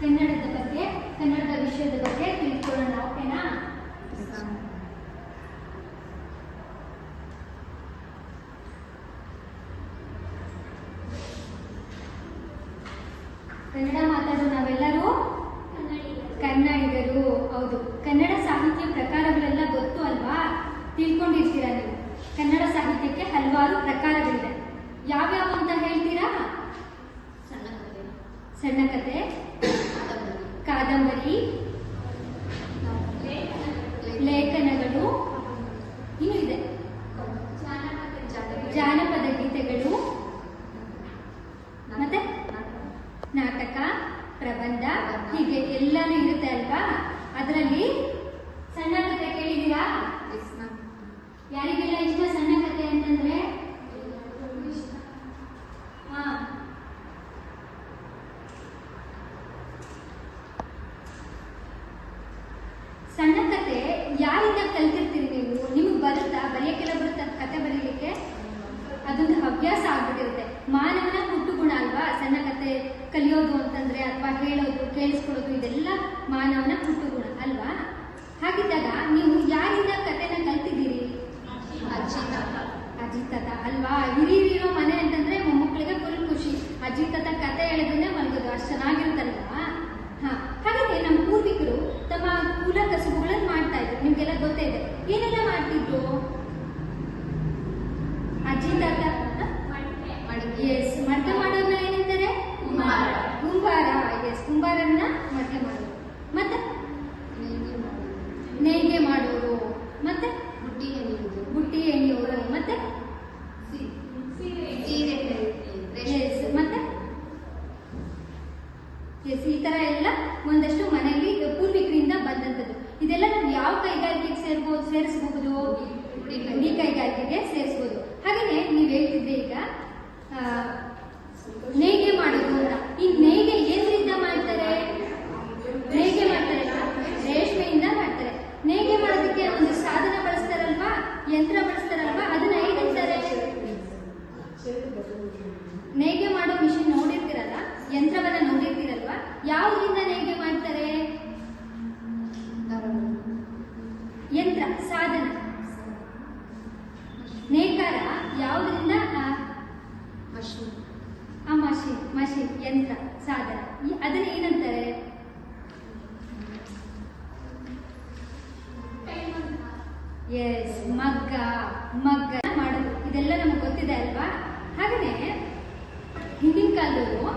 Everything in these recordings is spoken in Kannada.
ಕನ್ನಡದ ಬಗ್ಗೆ ಕನ್ನಡದ ವಿಷಯದ ಬಗ್ಗೆ ತಿಳ್ಕೊಳ್ಳೋಣ ಓಕೆನಾ? ಕನ್ನಡ ಮಾತಾಡೋ ನಾವೆಲ್ಲರೂ ಕನ್ನಡಿಗರು. ಹೌದು. ಕನ್ನಡ ಸಾಹಿತ್ಯ ಪ್ರಕಾರಗಳೆಲ್ಲ ಗೊತ್ತು ಅಲ್ವಾ? ತಿಳ್ಕೊಂಡಿರ್ತೀರ ನೀವು? ಕನ್ನಡ ಸಾಹಿತ್ಯಕ್ಕೆ ಹಲವಾರು ಪ್ರಕಾರಗಳಿದೆ. ಯಾವ್ಯಾವ ಅಂತ ಹೇಳ್ತೀರಾ? ಸಣ್ಣ ಕಥೆ ಕಾದಂಬರಿ ಲೇಖನಗಳು ಇನ್ನು ಇದೆ. ಜಾನಪದ ಗೀತೆಗಳು, ಮತ್ತೆ ನಾಟಕ, ಪ್ರಬಂಧ, ಹೀಗೆ ಎಲ್ಲಾನು ಇರುತ್ತೆ ಅಲ್ವಾ? ಅದರಲ್ಲಿ ಸಣ್ಣ ಕಥೆ ಕೇಳಿದೀರಾ ಯಾರಿಗೆಲ್ಲ ಇಷ್ಟ ಸಣ್ಣ ಕಥೆ ಅಂತಂದ್ರೆ ಹಾ ಸಣ್ಣ ಕತೆ ಯಾರಿಂದ ಕಲ್ತಿರ್ತೀರಿ ನೀವು? ನಿಮಗೆ ಬರುತ್ತಾ? ಬರೆಯಕ್ಕೆಲ್ಲ ಬರುತ್ತಾ? ಕತೆ ಬರೀಲಿಕ್ಕೆ ಅದೊಂದು ಹವ್ಯಾಸ ಆಗ್ಬಿಟ್ಟಿರುತ್ತೆ. ಮಾನವನ ಹುಟ್ಟು ಗುಣ ಅಲ್ವಾ? ಸಣ್ಣ ಕತೆ ಕಲಿಯೋದು ಅಂತಂದ್ರೆ ಅಥವಾ ಹೇಳೋದು, ಕೇಳಿಸ್ಕೊಳ್ಳೋದು, ಇದೆಲ್ಲ ಮಾನವನ ಹುಟ್ಟು ಗುಣ ಅಲ್ವಾ? ಹಾಗಿದ್ದಾಗ ನೀವು ಯಾರಿಂದ ಕತೆನ ಕಲ್ತಿದ್ದೀರಿ? ಅಜಿತ ತಾತ ಅಲ್ವಾ? ನಿಮ್ಗೆಲ್ಲ ಗೊತ್ತೇ ಇದೆ. ಏನೆಲ್ಲ ಮಾಡ್ತಿದ್ರು? ಅಜ್ಜಿ ತಾತ? ಎಸ್ ಮಡ್ಕೆ. ಮಾಡೋದನ್ನ ಏನಂತಾರೆ ಕುಂಬಾರ. ಕುಂಬಾರ. ಎಸ್ ಕುಂಬಾರನ್ನ ಮಡ್ಕೆ ಮಾಡೋರು ಮತ್ತೆ ನೇಯ್ಗೆ ಮಾಡೋರು ಮತ್ತೆ ಬುಟ್ಟಿ ಎಣಿಯುವುದು ಬುಟ್ಟಿ ಎಣಿಯೋರು ಮತ್ತೆ ಸೀರೆ ಎಸ್ ಮತ್ತೆ ಎಸ್ ಈ ತರ ಎಲ್ಲ ಒಂದಷ್ಟು ಮನೆಯಲ್ಲಿ ಪೂರ್ವಿಕರಿಂದ ಬಂದಂಥದ್ದು ಇದೆಲ್ಲ ನಾವು ಯಾವ ಕೈಗಾರಿಕೆಗೆ ಸೇರ್ಬೋದು ಸೇರಿಸಬಹುದು ಗುಡಿ ಕೈಗಾರಿಕೆಗೆ ಸೇರಿಸಬಹುದು ಹಾಗೆಯೇ ನೀವು ಹೇಳ್ತಿದ್ದೆ ಈಗ ಆ, ನೇಯ್ಗೆ ಮಾಡೋದು ಅಂತ ಈ ನೇಯ್ಗೆ ಏನ್ರಿಂದ ಮಾಡ್ತಾರೆ ನೇಯ್ಗೆ ಮಾಡ್ತಾರೆ ರೇಷ್ಮೆಯಿಂದ ಮಾಡ್ತಾರೆ ನೇಯ್ಗೆ ಮಾಡೋದಕ್ಕೆ ಒಂದು ಸಾಧನ ಬಳಸ್ತಾರಲ್ವಾ ಯಂತ್ರ ಬಳಸ್ತಾರಲ್ವಾ ಅದನ್ನ ಏನಂತಾರೆ ನೇಯ್ಗೆ ಮಾಡೋ ಮಿಷಿನ್ ನೋಡಿರ್ತೀರಲ್ಲ ಯಂತ್ರವನ್ನ ನೋಡಿರ್ತೀರಲ್ವಾ ಯಾವುದರಿಂದ ನೇಯ್ಗೆ ಮಾಡ್ತಾರೆ ಯಂತ್ರ ಸಾಧನ ನೇಕಾರ ಯಾವುದರಿಂದ? ಮಷೀನ್. ಆ ಮಷಿನ್ ಮಷಿನ್, ಯಂತ್ರ, ಸಾಧನ. ಅದನ್ನ ಏನಂತಾರೆ? ಎಸ್ ಮಗ್ಗ. ಮಗ್ಗ ಮಾಡೋದು. ಇದೆಲ್ಲ ನಮ್ಗೆ ಗೊತ್ತಿದೆ ಅಲ್ವಾ? ಹಾಗೆಯೇ ಹಿಂದಿನ ಕಾಲದವರು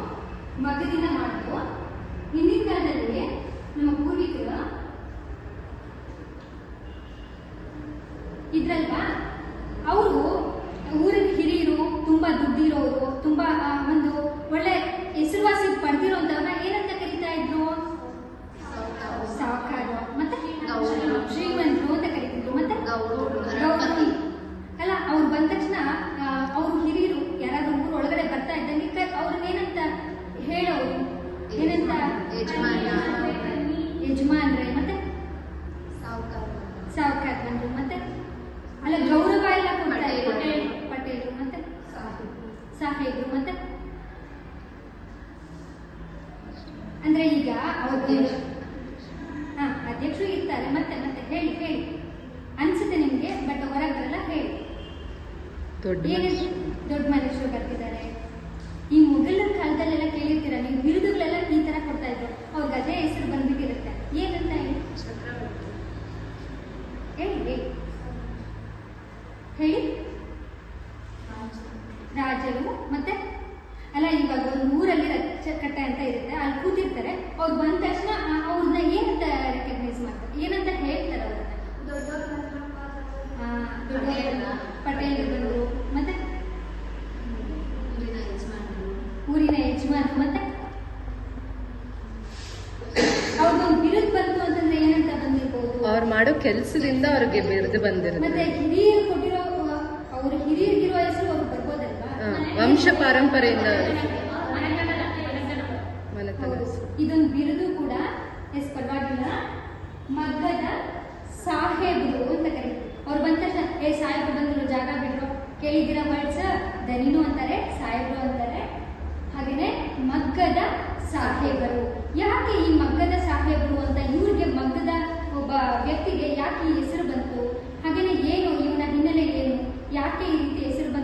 ಮಗದಿಂದ ಮಾಡೋದು ಹಿಂದಿನ ಕಾಲದಲ್ಲಿ ನಮ್ಮ ಪೂರ್ವಿಕರು ಇದ್ರಲ್ವಾ ಅವರು ಊರಿನ ಹಿರಿಯರು ತುಂಬಾ ದುಡ್ಡಿರೋರು ತುಂಬಾ ಆ, ಒಂದು ಒಳ್ಳೆ ಹೆಸರುವಾಸಿ ಪಡೆದಿರೋಂಥವ್ರನ್ನ ಏನಂತ ಕರಿತಾ ಇದ್ರು ಸಾವುಕಾರು ಮತ್ತೆ ಗೌರವ. ಶ್ರೀಮಂತರು ಅಂತ ಕರಿತಿದ್ರು ಮತ್ತೆ ಗೌರವ, ಗೌರವ. ಅಲ್ಲ ಅವ್ರು ಬಂದ ತಕ್ಷಣ ಅವ್ರು ಹಿರಿಯರು ಯಾರಾದ್ರೂ ಊರ್ ಒಳಗಡೆ ಬರ್ತಾ ಇದ್ದಂಗೆ ಕ- ಅವ್ರನ್ನ ಏನಂತ ಹೇಳೋರು ಏನಂತ ಯಜಮಾನ. ಯಜಮಾನ್ರೆ ಮತ್ತೆ? ಸಾವುಕಾರ ಬಂದ್ರು ಮತ್ತೆ? ಅಲ್ಲ ಗೌರವ ಎಲ್ಲ ಕೊಡ್ತಾ ಪಟೇಲ್. ಮತ್ತೆ? ಸಾಹಿಬ್. ಸಾಹೇಬ್ರು ಮತ್ತೆ? ಅಂದ್ರೆ ಈಗ ಅಧ್ಯಕ್ಷ. ಹಾ ಅಧ್ಯಕ್ಷರು ಇರ್ತಾರೆ. ಮತ್ತೆ ಮತ್ತೆ ಹೇಳಿ ಹೇಳಿ. ಅನ್ಸುತ್ತೆ ನಿಮ್ಗೆ ಬಟ್ ಹೊರಗೆ ಬರಲ್ಲ ಹೇಳಿ. ದೊಡ್ಡ ಮನುಷ್ಯರು ಬರ್ತಿದ್ದಾರೆ? ಈ ಮೊಘಲರ ಕಾಲದಲ್ಲೆಲ್ಲ ಕೇಳಿರ್ತೀರ? ನೀವು ಬಿರುದುಗಳೆಲ್ಲ ಈ ತರ ಕೊಡ್ತಾ ಇದ್ರು. ಅವ್ರಿಗೆ ಅದೇ ಹೆಸರು ಬಂದ್ಬಿಟ್ಟಿರುತ್ತೆ ಏನಂತ ಹೇಳಿ? ಚಕ್ರವರ್ತಿ ಹೇಳಿ. ಹೇಳಿ. ರಾಜರು ಮತ್ತೆ? ಅಲ್ಲ ಇವಾಗ ಒಂದು ಊರಲ್ಲಿ ಕಟ್ಟೆ ಅಂತ ಇರುತ್ತೆ ಅಲ್ಲಿ ಕೂತಿರ್ತಾರೆ. ಅವ್ರು ಬಂದ ತಕ್ಷಣ ಅವ್ರನ್ನ ಏನಂತ ರೆಕಗ್ನೈಸ್ ಮಾಡ್ತಾರೆ? ಏನಂತ ಹೇಳ್ತಾರೆ ಅವ್ರನ್ನ ಪಟೇಲ್ ಬಂದ್ರು ಮತ್ತೆ? ಊರಿನ ಯಜಮಾನರು ಮತ್ತೆ ಅವ್ರಿಗೊಂದು ಬಿರುದು ಬಂತು ಅಂತಂದ್ರೆ ಏನಂತ ಬಂದಿರ್ಬೋದು ಅವ್ರು ಮಾಡೋ ಕೆಲಸದಿಂದ ಅವ್ರಿಗೆ ಬಿರುದು ಮತ್ತೆ ಬಂದಿರುತ್ತೆ ವಂಶ ಪಾರಂಪರೆಯಿಂದ ಮನೆತನ. ಇದೊಂದು ಬಿರುದು ಕೂಡ ಎಸ್ ಪರವಾಗಿಲ್ಲ. ಮಗ್ಗದ ಸಾಹೇಬರು ಅಂತ ಕರೀತಾರೆ. ಅವ್ರು ಬಂದ ತಕ್ಷಣ ಏ ಸಾಹೇಬ್ರು ಬಂದ್ರು ಜಾಗ ಬಿಟ್ರು. ಕೇಳಿದಿರ ವರ್ಡ್ಸ್ ದನಿನು ಅಂತಾರೆ ಸಾಹೇಬ್ರು ಅಂತಾರೆ. ಹಾಗೇನೆ ಮಗ್ಗದ ಸಾಹೇಬರು. ಯಾಕೆ ಈ ಮಗ್ಗದ ಸಾಹೇಬರು ಅಂತ? ಇವ್ರಿಗೆ ಮಗ್ಗದ ಒಬ್ಬ ವ್ಯಕ್ತಿಗೆ ಯಾಕೆ ಈ ಹೆಸರು ಬಂತು? ಹಾಗೆಯೇ ಏನು ಇವನ ಹಿನ್ನೆಲೆ ಏನು ಯಾಕೆ ಈ ರೀತಿ ಹೆಸರು ಬಂತು?